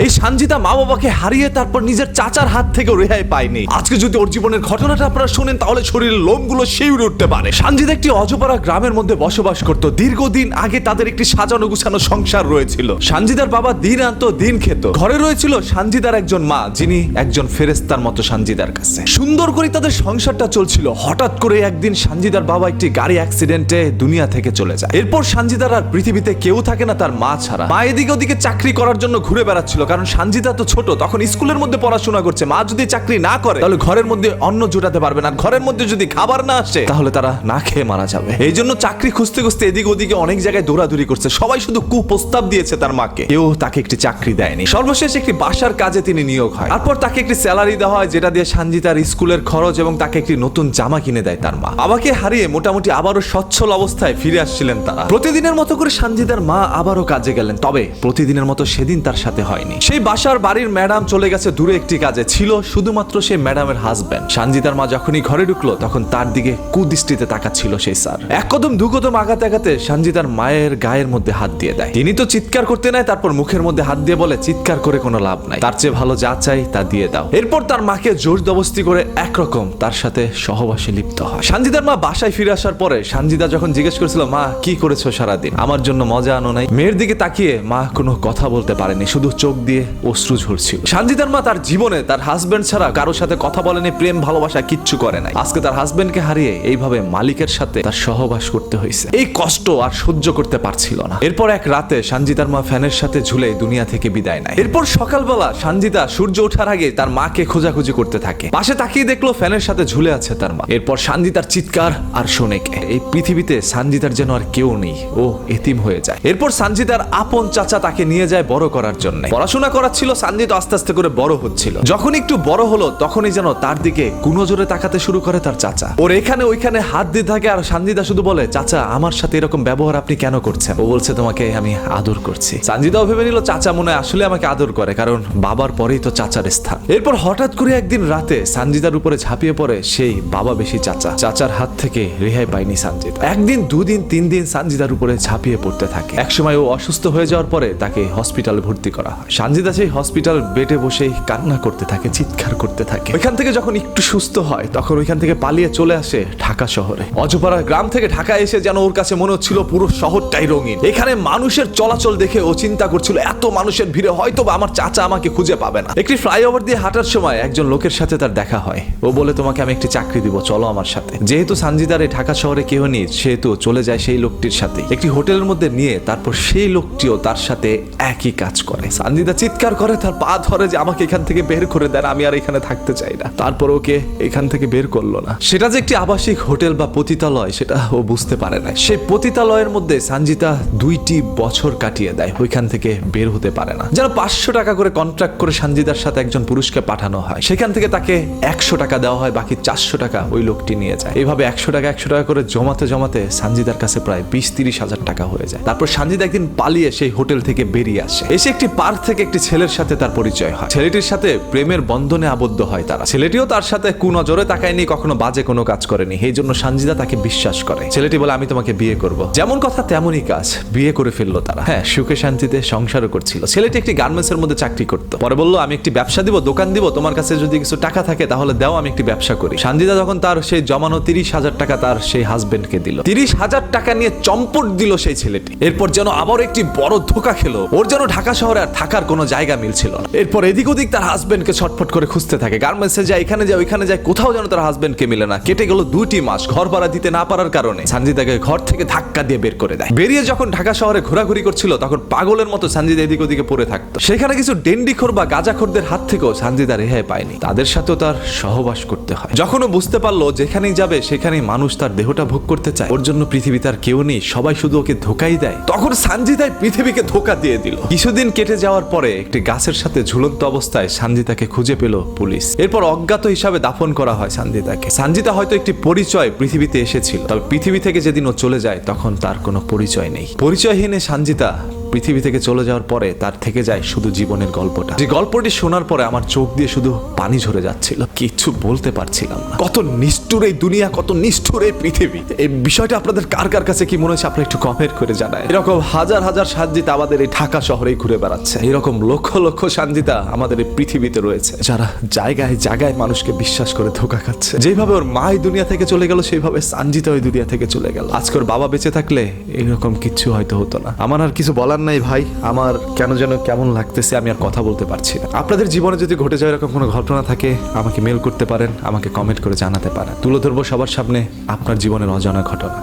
এই সানজিদা মা বাবাকে হারিয়ে তারপর নিজের চাচার হাত থেকে রেহাই পায়নি। আজকে যদি ওর জীবনের ঘটনাটা আপনারা শুনেন, তাহলে শরীরের লোমগুলো শিউরে উঠতে পারে। সানজিদা একটি অজপাড়া গ্রামের মধ্যে বসবাস করত। দীর্ঘদিন আগে তাদের একটি সাজানো গুছানো সংসার রয়েছিল। সানজিদার বাবা দিন আনতো, দিন খেত। ঘরে রয়েছিল সানজিদার একজন মা, যিনি একজন ফেরেস্তার মতো সানজিদার কাছে। সুন্দর করে তাদের সংসারটা চলছিল। হঠাৎ করে একদিন সানজিদার বাবা একটি গাড়ি অ্যাক্সিডেন্টে দুনিয়া থেকে চলে যায়। এরপর সানজিদার আর পৃথিবীতে কেউ থাকে না তার মা ছাড়া। মা এদিকে ওদিকে চাকরি করার জন্য ঘুরে বেড়াচ্ছিল। কারণ সানজিদা তো ছোট, তখন স্কুলের মধ্যে পড়াশোনা করছে। মা যদি চাকরি না করে, তাহলে ঘরের মধ্যে অন্ন জোটাতে পারবে না। ঘরের মধ্যে যদি খাবার না আসে, তাহলে তারা না খেয়ে মারা যাবে। এই জন্য চাকরি খুঁজতে খুঁজতে এদিকে ওদিকে অনেক জায়গায় দৌড়াদৌড়ি করছে। সবাই শুধু কুপ্রস্তাব দিয়েছে তার মাকে। কেউ তাকে একটি চাকরি দেয়নি। সর্বশেষ একটি বাসার কাজে তিনি নিয়োগ হয়। তারপর তাকে একটি স্যালারি দেওয়া হয়, যেটা দিয়ে সানজিতার স্কুলের খরচ এবং তাকে একটি নতুন জামা কিনে দেয় তার মা। বাবাকে হারিয়ে মোটামুটি আবারও সচ্ছল অবস্থায় ফিরে আসছিলেন তারা। প্রতিদিনের মতো করে সানজিদার মা আবারও কাজে গেলেন। তবে প্রতিদিনের মতো সেদিন তার সাথে হয়নি। সেই বাসার বাড়ির ম্যাডাম চলে গেছে দূরে একটি কাজে। ছিল শুধুমাত্র সেই ম্যাডামের হাজবেন্ড সানজিদার মা যখনই ঘরে ঢুকলো, তখন তার দিকে কুদৃষ্টিতে তাকাচ্ছিল সেই স্যার। এক কদম, দু কদম আগাতে সানজিদার মায়ের গায়ের মধ্যে হাত দিয়ে দেয়। তিনি তো চিৎকার করতে নেয়, তারপর মুখের মধ্যে হাত দিয়ে বলে, চিৎকার করে কোনো লাভ নাই। তার চেয়ে ভালো যা চাই তা দিয়ে দাও। এরপর তার মাকে জোর দবস্তি করে একরকম তার সাথে সহবাসে লিপ্ত হয়। সানজিদার মা বাসায় ফিরে আসার পরে সানজিদা যখন জিজ্ঞেস করেছিল, মা, কি করেছ সারাদিন? আমার জন্য মজা আনো নাই? মেয়ের দিকে তাকিয়ে মা কোনো কথা বলতে পারেনি, শুধু চোখ দিয়ে অশ্রু ঝরছিল। সানজিদার মা তার জীবনে তার হাজবেন্ড ছাড়া কারোর সাথে কথা বলেনি, প্রেম, ভালোবাসা কিচ্ছু করে নাই। আজকে তার হাজবেন্ডকে হারিয়ে এইভাবে মালিকের সাথে তার সহবাস করতে হয়েছে। এই কষ্ট আর সহ্য করতে পারছিল না। এরপর এক রাতে সানজিদার মা ফ্যানের সাথে ঝুলে দুনিয়া থেকে বিদায় নেয়। এরপর সকালবেলা সানজিদা সূর্য ওঠার আগে তার মাকে খোঁজাখুঁজি করতে থাকে। পাশে তাকিয়ে দেখল ফ্যানের সাথে ঝুলে আছে তার মা। এরপর সানজিদার চিৎকার আর শোনে এই পৃথিবীতে সানজিদার যেন আর কেউ নেই। ও এতিম হয়ে যায়। এরপর সানজিদার আপন চাচা তাকে নিয়ে যায় বড় করার জন্য। পড়াশোনা করার ছিল সানজিদ আস্তে আস্তে করে বড় হচ্ছিল। যখন একটু বড় হলো, তখনই যেন তার দিকে কুনজরে তাকাতে শুরু করে তার চাচা। ওর এখানে ওইখানে হাত দিয়ে থাকে আর সানজিদা শুধু বলে, চাচা, আমার সাথে এরকম ব্যবহার আপনি কেন করছেন? ও বলছে, তোমাকে আমি আদর করছি। সানজিদাও ভেবে নিল, চাচা মনে আসলে আমাকে আদর করে, কারণ বাবার পরেই তো চাচার স্থান। এরপর হঠাৎ করে একদিন রাতে সানজিদার উপরে ঝাঁপিয়ে পড়ে সেই বাবা বেশি চাচা। চাচার হাত থেকে রেহাই পায়নি সানজিদা। একদিন, দুদিন, তিন দিন সানজিদার উপরে ঝাঁপিয়ে পড়তে থাকে। একসময় ও অসুস্থ হয়ে যাওয়ার পরে তাকে হসপিটালে ভর্তি করা হয়। সানজিদা সেই হসপিটাল বেডে বসে কান্না করতে থাকে, চিৎকার করতে থাকে। ওইখান থেকে যখন একটু সুস্থ হয়, তখন ওইখান থেকে পালিয়ে চলে আসে ঢাকা শহরে। অজপাড়া গ্রাম থেকে ঢাকা এসে যেন ওর কাছে মনে হচ্ছিল পুরো শহরটাই রঙিন। এখানে মানুষের চলাচল দেখে ও চিন্তা করছিল, এত মানুষের ভিড়ে হয়তো আমার চাচা আমাকে খুঁজে পাবে না। একটি ফ্লাইওভার দিয়ে হাঁটার সময় একজন লোকের সাথে তার দেখা হয়। ও বলে, তোমাকে আমি একটি চাকরি দিব, চলো আমার সাথে। যেহেতু সানজিদার এই ঢাকা শহরে কেউ নেই, সেহেতু চলে যায় সেই লোকটির সাথে একটি হোটেলের মধ্যে নিয়ে তারপর সেই লোকটিও তার সাথে একই কাজ করে। সানজিদা চিৎকার করে, তার পা ধরে যে আমাকে এখান থেকে বের করে দেন, আমি আর এখানে থাকতে চাই না। তারপর ওকে এখান থেকে বের করল না। সেটা যে একটি আবাসিক হোটেল বা পতিতালয়, সেটা ও বুঝতে পারে না। সেই পতিতালয়ের মধ্যে সানজিতা দুইটি বছর কাটিয়ে দেয়, ওইখান থেকে বের হতে পারে না। যেন পাঁচশো টাকা করে কন্ট্রাক্ট করে সানজিদার সাথে একজন পুরুষকে পাঠানো হয়। সেখান থেকে তাকে একশো টাকা দেওয়া হয়, বাকি চারশো টাকা ওই লোকটি নিয়ে যায়। এভাবে একশো টাকা একশো টাকা করে জমাতে জমাতে সানজিদার কাছে প্রায় বিশ তিরিশ হাজার টাকা হয়ে যায়। তারপর সানজিদা একদিন পালিয়ে সেই হোটেল থেকে বেরিয়ে আসে। এসে একটি পার্ক থেকে একটি ছেলের সাথে তার পরিচয় হয়। ছেলেটির সাথে প্রেমের বন্ধনে আবদ্ধ হয় তারা। ছেলেটিও তার সাথে কুনজরে তাকায়নি, কখনো বাজে কোনো কাজ করেনি। এই জন্য সানজিদা তাকে বিশ্বাস করে। ছেলেটি বলে, আমি তোমাকে বিয়ে করব। যেমন কথা তেমনই কাজ, বিয়ে করে ফেলল তারা। হ্যাঁ সুখে শান্তিতে সংসারও করছিল। ছেলেটি একটি গার্মেন্টস এর মধ্যে চাকরি করতো। পরে বলল, আমি একটি ব্যবসা দিব, দোকান দিব, তোমার কাছে যদি কিছু টাকা থাকে তাহলে দাও, আমি একটি ব্যবসা করি। সানজিদা যখন তার সেই জমানো তিরিশ হাজার টাকা তার সেই হাজবেন্ডকে দিল, তিরিশ হাজার টাকা নিয়ে চম্পট দিল সেই ছেলেটি। এরপর যেন আবার একটি বড় ধোকা খেলো। ওর যেন ঢাকা শহরে আর থাকার কোনো জায়গা মিলছিল না। এরপর এদিক ওদিক তার হাজবেন্ডকে ছটফট করে খুঁজতে থাকে। গার্মেন্টসে যায়, এখানে যায়, ওইখানে যায়, কোথাও যেন তার হাজবেন্ডকে মিলে না। কেটে গেল দুটি মাস ঘর ভাড়া দিতে না পারার কারণে। সানজিদাকে ঘর থেকে ধাক্কা দিয়ে বের করে দেয়। বেরিয়ে যখন ঢাকা শহরে ঘোরাঘুরি করছিল, তখন পাগলের মতো সানজিদা এদিক ওদিকে পড়ে থাকতো। সেখানে কিছু ডেন্ডিখোর বা গাজাখোরদের হাত থেকেও সানজিদা রেহাই পায়নি। তাদের সাথেও তার সহবাস করতে হয়। যখনও বুঝতে পারল যেখানেই যাবে, সেখানেই মানুষ তার দেহটা ভোগ করতে চায়। ওর জন্য পৃথিবী তার কেউ নেই, সবাই শুধু ওকে ধোকাই দেয়। তখন সানজিদাই পৃথিবীকে ধোকা দিয়ে দিল। কিছুদিন কেটে যাওয়ার পরে একটি গাছের সাথে ঝুলন্ত অবস্থায় সানজিতাকে খুঁজে পেল পুলিশ। এরপর অজ্ঞাত হিসাবে দাফন করা হয় সানজিতাকে সানজিতা হয়তো একটি পরিচয় পৃথিবীতে এসেছিল, তবে পৃথিবী থেকে যেদিন ও চলে যায় তখন তার কোনো পরিচয় নেই। পরিচয়হীনে সানজিতা পৃথিবী থেকে চলে যাওয়ার পরে তার থেকে যায় শুধু জীবনের গল্পটা। যে গল্পটি শোনার পরে আমার চোখ দিয়ে শুধু পানি ঝরে যাচ্ছিল, কিচ্ছু বলতে পারছিলাম না। কত নিষ্ঠুর এই দুনিয়া, কত নিষ্ঠুর এই পৃথিবী। এই বিষয়টা আপনাদের কার কার কাছে কি মনে হচ্ছে আপনারা একটু কমেন্ট করে জানায়। এরকম হাজার হাজার সানজিতা আমাদের এই ঢাকা শহরেই ঘুরে বেড়াচ্ছে। এরকম লক্ষ লক্ষ সানজিতা আমাদের এই পৃথিবীতে রয়েছে, যারা জায়গায় জায়গায় মানুষকে বিশ্বাস করে ধোকা খাচ্ছে। যেভাবে ওর মা এই দুনিয়া থেকে চলে গেল সেইভাবে সানজিতা ওই দুনিয়া থেকে চলে গেল। আজকে ওর বাবা বেঁচে থাকলে এরকম কিছু হয়তো হতো না। আমার আর কিছু বলার নাই ভাই, আমার কেন যেন কেমন লাগতেছে আমি আর কথা বলতে পারছি না। আপনাদের জীবনে যদি ঘটে যায় এরকম কোনো ঘটনা থাকে, আমাকে মেল করতে পারেন, আমাকে কমেন্ট করে জানাতে পারেন। তুলে ধরবো সবার সামনে আপনার জীবনের অজানা ঘটনা।